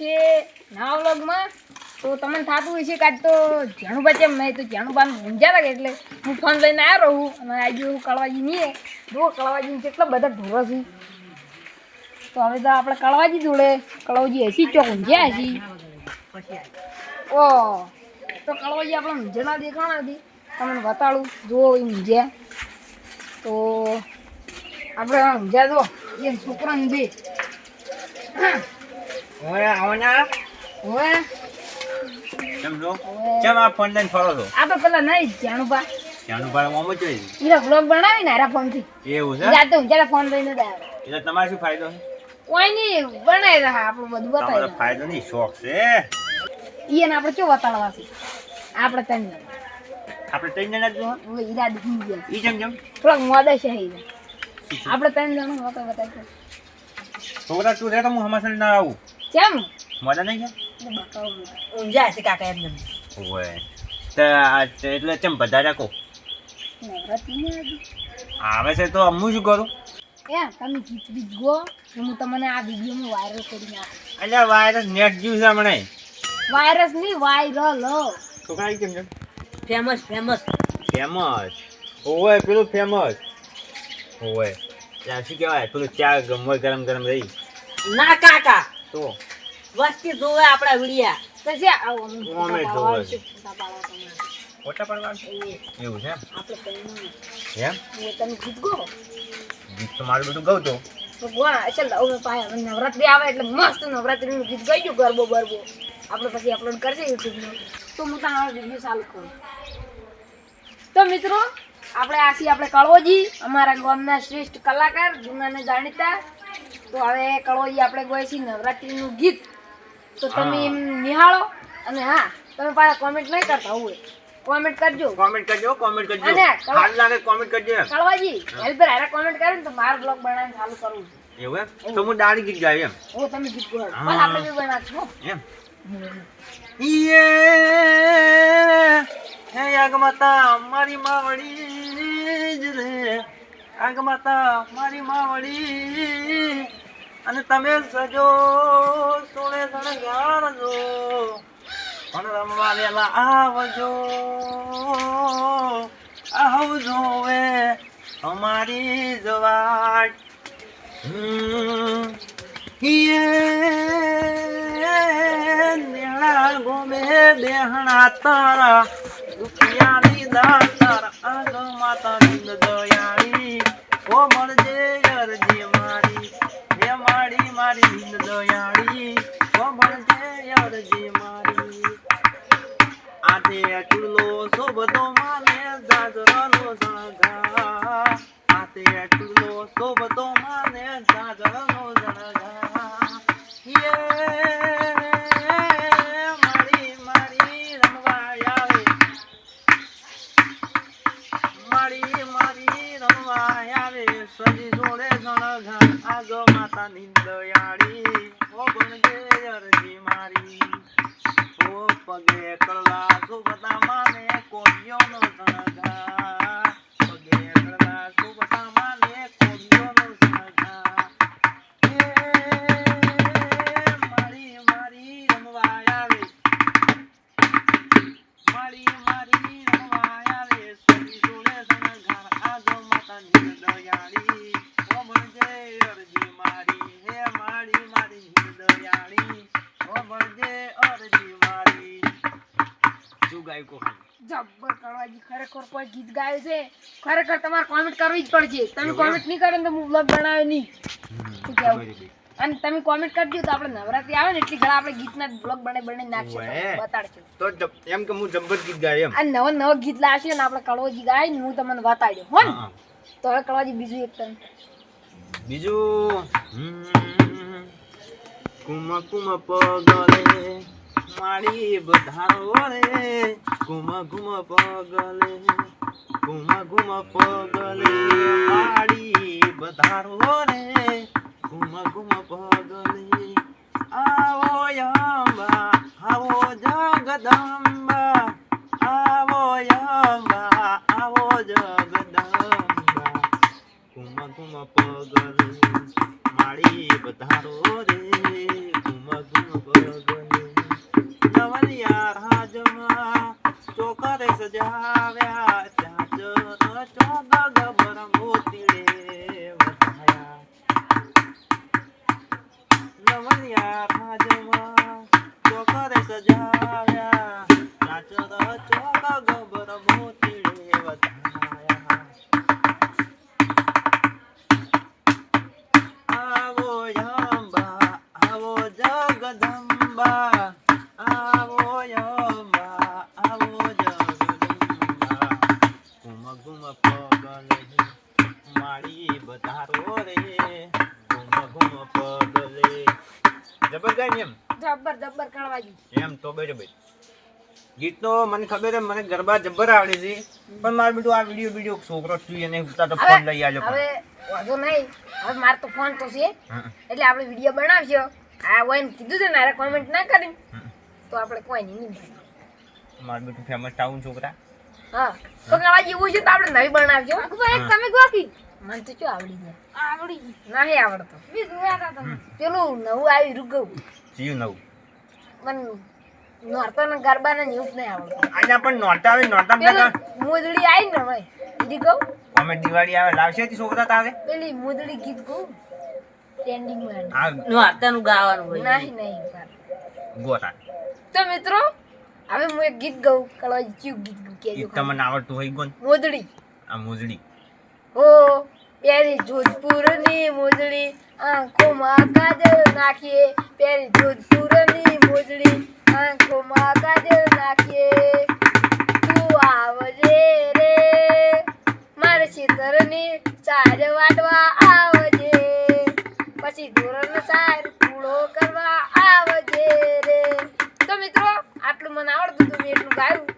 છે નવા વ્લોગમાં. તો તમને થતું છે કે આજ તો જાણુબા કેમ? નહીં તો જાણુબા સમજ્યા કે એટલે હું ફોન લઈને આવ્યો રહું અને આજે હું કળવાજી નહીં જુઓ કળવાજી કેટલા બધા ઢોરા છે. તો હવે તો આપણે કળવાજી જોડે. કળવાજી હસી ચોક ઊંઝ્યા હસી ઓ, તો કળવાજી આપણે ઊંઝાના દેખાણા હતી. તમને બતાડું જુઓ એ ઊંઝ્યા. તો આપણે ઊંઝા જો, એ છોકરા બે ઓય આવો ના કેમ છો? કેમ આ ફોન લઈને ફરો છો? આ તો પેલા નહીં જાણુબા ત્યાંનું મોમ જ હોય ઈરા બ્લોગ બનાવી ને આરા ફોનથી એવું છે? જાતો હું જરા ફોન લઈને જ આવ્યો. એટલે તમારે શું ફાયદો છે? કોઈ નહીં બનાવી રહ્યા આપણું બધું તમારો ફાયદો નહીં શોખ છે. ઈ એને આપણે કેવું વતાડવા છે? આપણે તને આપણે ત્રણ જણા જ હવે ઈરા દીધી ગયા. ઈ જમ જમ. થોડાક મોડે છે ઈરા. આપણે ત્રણ જણ બતાવ બતાવી છોકરા તું રહે તો હું હમાસર ના આવું. કેમ? મજા નહીં એટલે બતાવું ઊંઝા છે કાકા એમને. છે ઓય તો એટલે ચમ બધા રાખો? આવી છે તો હું શું કરું? એ તમે ગીત બીત ગો. હું તમને આ વિડીયોમાં વાયરલ કરી નાખું. એટલે વાયરસ નેટ જીવ છે હમણાં. વાયરસ નહીં વાયરલ છોકરા કેમ જેમ ફેમસ ફેમસ ફેમસ. ઓય પેલું ફેમસ. ઓય ત્યાં શું કહેવાય? પેલું ચા ગરમ ગરમ ગરમ રહી. ના કાકા. તો. વસ્તી જોવે આપણા વિડિયા. તો આવો ફોટા પાડવા એવું છે આપણે એમ? તમે ગીત ગો. ગીત મારું બધું નવરાત્રી આવે એટલે મસ્ત નવરાત્રીનું ગીત ગાઈજો ગરબો બરબો. આપણે પછી અપલોડ કરશે યુટ્યુબમાં તો હું તમારો ચાલુ કરું. તો મિત્રો આપણે આસી આપણે કળવોજી અમારા ગામના શ્રેષ્ઠ કલાકાર જૂનાને જાણીતા તો હવે કળોઈ આપણે ગોય છે નવરાત્રિનું ગીત. તો તમે એમ નિહાળો અને હા તમે પાછા કોમેન્ટ નહીં કરતા હોય. કોમેન્ટ કરજો. કોમેન્ટ કરજો કોમેન્ટ કરજો. અને હાલ લાગે કોમેન્ટ કરજો કળવાજી હેલ્પર હારે કોમેન્ટ કરે ને તો મારો બ્લોગ બનાવીને ચાલુ કરું એવું એમ? તો હું દાડી ગીત ગાય એમ. ઓ તમે ગીત ગો હા. પણ આપણે બી બનાવશું. એમ. યે હે આગમાતા મારી માવડી જ રે. આગમાતા મારી માવડી અને તમે સજો સોળે શણગારજો પણ રમવા વેલા આવજો. આવજો વે અમારી જવાટ ગોમે દેહણા તારા. દુખિયાની દાતાર આગ માતા દયાળી. ઓ મળજે અરજી મારી. હે માડી મારી રમવા આવે મારી? મારી રમવા આવે સજી જોડે માતા નિંદયાળી, ઓ ગણજે અરજી મારી. ઓ પગે કળલા સુબતા માને કોડિયોનો સણગા પગે કળલા સુબતા ખરેખર કોઈ ગીત ગાય છે? ખરેખર તમારે કોમેન્ટ કરવી જ પડશે. તમે કોમેન્ટ નહીં કરો તો હું બ્લોગ બનાવે નહીં? અને તમે કોમેન્ટ દો તો આપણે નવરાત્રી આવે ને એટલી ઘણા આપણે ગીતના બ્લોગ બને બને નાખશું બતાડશું. તો એમ કે હું જબ્બર ગીત ગાય એમ. અને નવા નવા ગીત લાવશે ને આપણે કળવાજી ગાય ને હું તમને બતાડ્યો. હો ને તો હવે કળવાજી બીજું એક તમે. બીજું કુમ કુમ પગલે મારી બધારો રે. ઘુમા ઘુમા પગલે ઘુમા ઘુમા પગલે વાડી બધારો રે ઘુમા ઘુમા પગલે, આવો યંબા આવો જગદંબા, આવો યંબા આવો જગદંબા. ઘુમા ઘુમા પગલે માળી બધારો રે ઘુમા ઘુમા પગલે નવલિયા રાજમાં તો કરે સજાવ્યા ત્યાં જો મોતી જબ્બર જબ્બર કળવાજી એમ તો બરાબર. ગીતનો મને ખબર છે મને ગરબા જબ્બર આવડે છે પણ મારું બીજું આ વીડિયો વીડિયો છોકરો તું એને ઉતા તો ફોન લઈ આજો હવે વાંધો નહીં. હવે મારે તો ફોન તો છે. એટલે આપણે વીડિયો બનાવજો આ હોય કીધું છે ને કોમેન્ટ ના કરી. તો આપણે કોઈ નહીં મારું. બીજું ફેમસ ટાઉન છોકરા. હા. તો કળવાજી એવું છે તો આપણે નવી બનાવજો. એક તમે ગોખી. મને તો શું આવડી જાય. આવડી નહીં આવડતો. પેલું નવું આવી રૂગવું. જીવ નવું. પણ નોરતા ને ગરબા ને એવું નહીં આવડતું. આના પણ નોરતા આવે નોરતા પેલું આવી ને ભાઈ ઈરી કહું? અમે દિવાળી આવે લાવશે તી છોકરા તારે? પેલી મુદડી ગીત કહું? ટ્રેન્ડિંગમાં આ નું ગાવાનું હોય. નહીં નહીં ગોતા તો મિત્રો હવે હું એક ગીત ગાઉં કલો ચિયું ગીત ગાઉં કેજો તમને આવડતું હોય ગોન. મોદડી. આ મોદડી. ઓ પેરી જોધપુરની મોજડી આંખોમાં કાજલ નાખીએ. પેરી જોધપુરની મોજડી આંખોમાં કાજલ નાખીએ. તું આવજે રે મારે શીતળની ચાર વાટવા આવજે. પછી ધોરણ ચાર પૂળો કરવા આવજે રે. તો મિત્રો આટલું મને આવડતું હતું મેં એટલું ગાયું.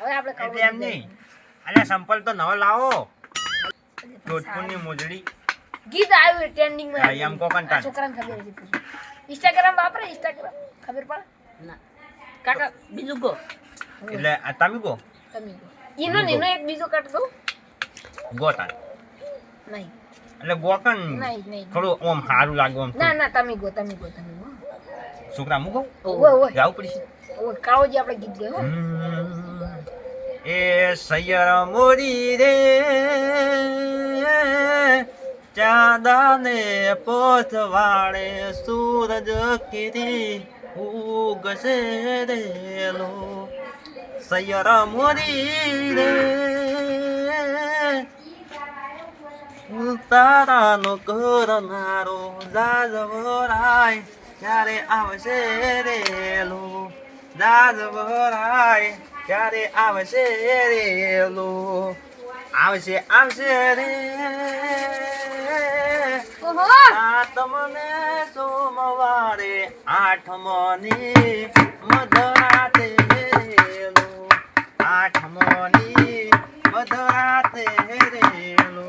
હવે આપણે એમ નહીં. અરે સંપલ તો નવો લાવો. જોધપુરની મોજડી. ગીત આવ્યું ટ્રેન્ડિંગમાં. હા, એમ કો કંટાળ. છોકરાને ખબર છે ઇન્સ્ટાગ્રામ વાપરે ઇન્સ્ટાગ્રામ ખબર પડે? ના. કાકા બીજું કો એટલે આ તમે કો તમે કહો. એનો ને એનો એક બીજો કટ દો ગોતા નહીં. એટલે ગોકન નહીં નહીં. થોડું ઓમ સારું લાગે ઓમ ના ના તમે ગો તમે ગો તમે છોકરા મૂકો ઓય ઓય. જાવું પડશે. ઓય કાળોજી આપણે ગીત ગયો એ સૈયર મોરી રે. ચાંદાને પોચવાડે સૂરજ કીધી, ઉગશે રેલો. સૈયર મોરી રે. તારાનો કરનારો જાજવરાય ક્યારે આવશે રેલો? જાજવરાય ક્યારે આવશે રેલો આવશે આવશે રે. ઓહો! આઠમને સોમવારે આઠમની મધરાતે રેલો આઠમની મધરાતે રેલો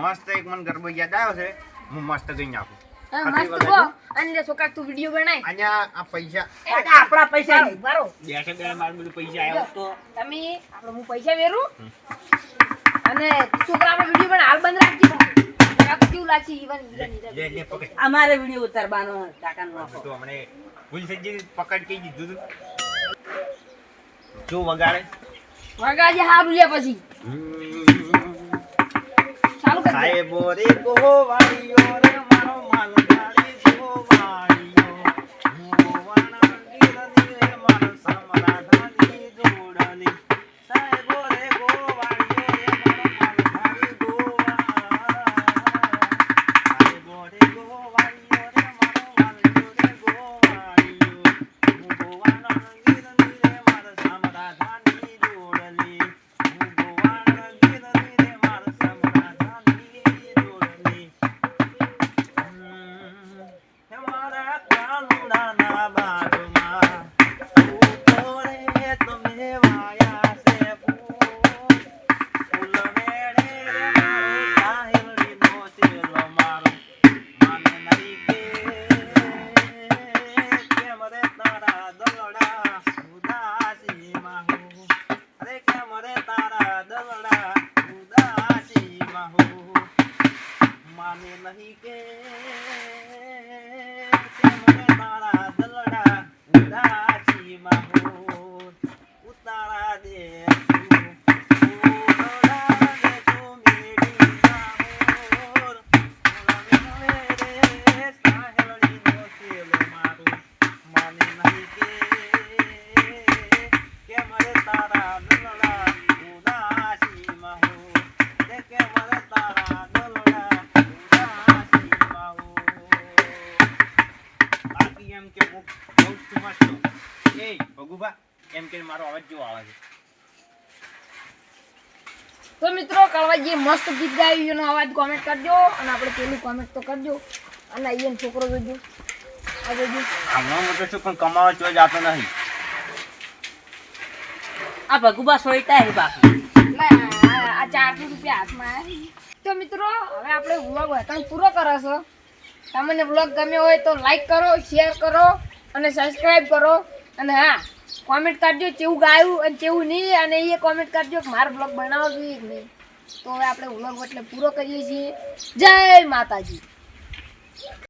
મસ્ત એક મન ગરબો યાદ આવ્યો છે હું મસ્ત ગઈ નાખું. મસ્ત વગાડજો. અને છોકરા તું વિડિયો બનાય. અહીંયા આ પૈસા. કાકા આપણા પૈસા નહીં. બેઠે બે મારું બધું પૈસા આવ્યો તો. તમે આપણે હું પૈસા વેરું? અને છોકરા આપણે વિડિયો બના હાલ બંધ રાખજી. કેવું લાગશે ઈવન લે લે લે પકડ. અમારે વીડિયો ઉતારવાનો કાકાનો તો હમણે ભૂલ થઈ ગઈ પકડ કહી દીધું જો વગાડે. વગાજે હારું લે પછી. ચાલુ કર સાહેબો રે ગોવાળીઓ રે મારો માલગાડી ગોવાળીઓ નહીં કે મને તારા દલડા ઉદાસીમાં ભગુભા એમ કે મારો અવાજ જેવો આવે છે તો મિત્રો કળવાજી મસ્ત ગીત ગાયું એનો અવાજ કોમેન્ટ કરજો અને આપણે પેલું કોમેન્ટ તો કરજો. અને અહીંયા છોકરો જોજો. આ જોજો. હમણાં મોટો છું પણ કમાવા ચો જાતો નહીં આ ભગુબા સોઈટા હે બાકી આ ચારસો રૂપિયા હાથમાં તો મિત્રો હવે આપણે વ્લોગ વતન પૂરો કરો છો. તમને વ્લોગ ગમ્યો હોય તો લાઈક કરો શેર કરો. અને સબસ્ક્રાઈબ કરો. અને હા કોમેન્ટ કરજો કેવું ગાયું અને કેવું નહીં. અને એ કોમેન્ટ કરજો કે મારો બ્લોગ બનાવો જોઈએ કે નહીં. તો હવે આપણે વ્લોગ એટલે પૂરો કરીએ છીએ. જય માતાજી.